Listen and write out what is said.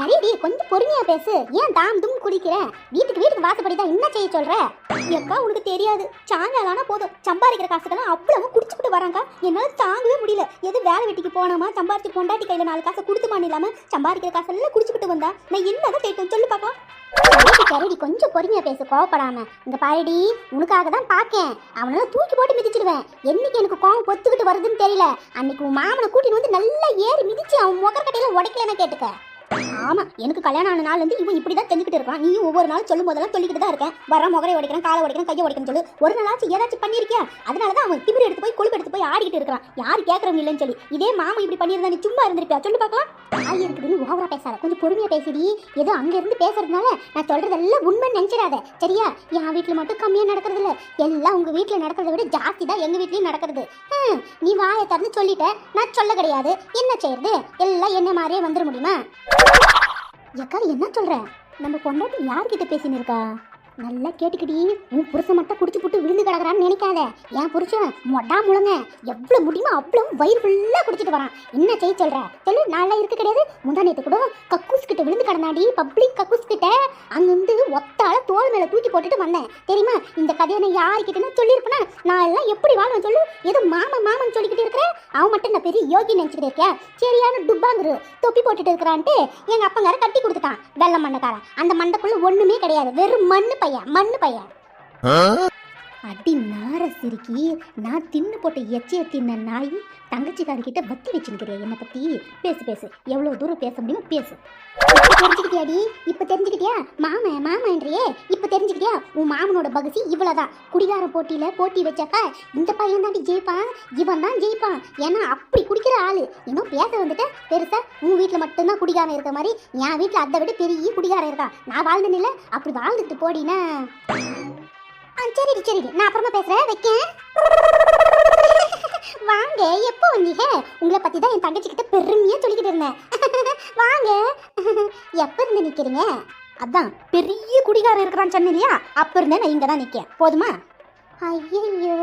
சரிடி கொஞ்சம் பொறுமையா பேசு. ஏன் தாம் தும் குடிக்கிற? வீட்டுக்கு வீட்டுக்கு வாசப்படி தான் என்ன செய்ய சொல்ற? அக்கா உனக்கு தெரியாது. சாயங்காலம் போதும். சம்பாதிக்கிற காசுக்கெல்லாம் அவ்வளவு குடிச்சுக்கிட்டு வராங்க. என்னால தாங்கவே முடியல. எது வேலை வெட்டிக்கு போனோமா சம்பாதிச்சு பொண்டாட்டி கையில நாலு காசை கொடுத்துமான்னு இல்லாம சம்பாதிக்கிற காசெல்லாம் குடிச்சுக்கிட்டு வந்தா? நான் என்னதான் கேட்கும் சொல்லு பாக்கலாம் சரிடி கொஞ்சம் பொறுமையா பேசு கோவப்படாம. இந்த பாருடி உனக்காக தான் பாக்கேன். அவனால தூக்கி போட்டு மிதிச்சிடுவேன். என்னைக்கு எனக்கு கோவம் பொத்துக்கிட்டு வருதுன்னு தெரியல. அன்னைக்கு உன் மாமனை கூட்டிட்டு வந்து நல்லா ஏறி மிதிச்சு அவன் முகக்கட்டையில உடைக்கலன்னு கேட்டுக்க. ஆமா எனக்கு கல்யாணம் ஆன நாள் இருந்து இவன் இப்படி தான் தெரிஞ்சுக்கிட்டு இருக்கான் நீயும் ஒவ்வொரு நாள் சொல்லும் போதெல்லாம் சொல்லிக்கிட்டு தான் இருக்கேன். வர முகரை உடைக்கிறேன் காலை உடைக்கிறேன் கையை உடைக்கிறேன் சொல்லு. ஒரு நாளாச்சும் ஏதாச்சும் பண்ணியிருக்கியா? அதனால தான் அவன் திமிரு எடுத்து போய் கொழுப்பு எடுத்து போய் ஆடிக்கிட்டு இருக்கான் யார் கேட்கறவங்க இல்லைன்னு சொல்லி. இதே மாமா இப்படி பண்ணியிருந்தா நீ சும்மா இருந்திருப்பியா? சொல்லு பார்க்கலாம் ஆய் இருக்குதுன்னு ஓவரா பேசாத. கொஞ்சம் பொறுமையா பேசிடி. ஏதோ அங்க இருந்து பேசுறதுனால நான் சொல்றதெல்லாம் உண்மை நினைச்சிடாத. சரியா? என் வீட்டுல மட்டும் கம்மியா நடக்கிறது இல்ல எல்லாம் உங்க வீட்டுல நடக்கிறத விட ஜாஸ்தி தான் எங்க வீட்லயும் நடக்கிறது. ஹம், நீ வாயை திறந்து சொல்லிட்ட. நான் சொல்ல கிடையாது. என்ன செய்யறது எல்லாம் என்ன மாதிரியே வந்துட முடியுமா? எக்கா என்ன சொல்ற? நம்ம பொண்டாட்டி யார்கிட்ட பேசின்னு இருக்கா நல்லா கேட்டுக்கிட்டி உன் புருஷன் மட்டும் குடிச்சு புட்டு விழுந்து கிடக்குறான்னு நினைக்காத. என் புருஷன் மொட்டா முழங்க. எவ்வளவு முடியுமோ அவ்வளவு வயிறு ஃபுல்லா குடிச்சிட்டு வரான். என்ன செய்ய சொல்ற? சொல்லு நாளா இருக்க கிடையாது. முந்தா நேற்று கூட கக்கூஸ் கிட்ட விழுந்து கிடந்தாடி பப்ளிக் கக்கூஸ் கிட்ட. அங்கிருந்து ஒத்தால தோல் மேல தூக்கி போட்டுட்டு வந்தேன். தெரியுமா? இந்த கதையை நான் யார்கிட்டன்னு சொல்லியிருப்பேனா? நான் எல்லாம் எப்படி வாழ்வேன் சொல்லு? ஏதோ மாமன் மாமன் சொல்லிக்கிட்டு இருக்கிறேன் அவன் மட்டும் நான் பெரிய யோகி நினச்சிக்கிட்டு இருக்கேன் சரியான டுப்பாங்குரு தொப்பி போட்டுட்டு இருக்கிறான்ட்டு எங்க அப்பங்கார கட்டி கொடுத்துட்டான். வெள்ளை மண்ணுக்காரன் அந்த மண்டைக்குள்ள ஒண்ணுமே கிடையாது. வெறும் மண்ணு பையன். மண்ணு பையன். அடி நார சிரிக்கி நான் தின்னு போட்ட எச்சையை தின்ன நாய் தங்கச்சிக்காரிக்கிட்ட பத்தி வச்சுருக்கிறேன் என்னை பற்றி பேசு பேசு. எவ்வளோ தூரம் பேச முடியுமோ பேசு. தெரிஞ்சுக்கிட்டியாடி இப்போ தெரிஞ்சுக்கிட்டியா? மாமன் மாமன்றியே இப்போ தெரிஞ்சுக்கிட்டியா? உன் மாமனோட பகுசி இவ்வளோதான் குடிகார போட்டியில் போட்டி வச்சாக்கா இந்த பையன் தாண்டி ஜெயிப்பான். இவன் தான் ஜெயிப்பான். ஏன்னா அப்படி குடிக்கிற ஆளு. இன்னும் பேச வந்துட்டு பெருசா உன் வீட்டில் மட்டும்தான் குடிகாரம் இருக்க மாதிரி என் வீட்டில் அதை விட பெரிய குடிகாரம் இருக்கான். நான் வாழ்ந்தேன் அப்படி வாழ்ந்துட்டு போடினா. சரி சரிடி சரிடி நான் அப்புறமா பேசுறேன். வைக்கேன். வாங்க எப்போ வந்தீங்க? உங்களை பத்தி தான் என் தங்கச்சி கிட்ட பெருமையா சொல்லிக்கிட்டு இருந்தேன். வாங்க. எப்ப இருந்து நிக்கிறீங்க? அதான் பெரிய குடிகாரன் இருக்கிறான்னு சொன்னேன் இல்லையா அப்ப இருந்தே நான் இங்க தான் நிக்கேன். போதுமா? ஐயோ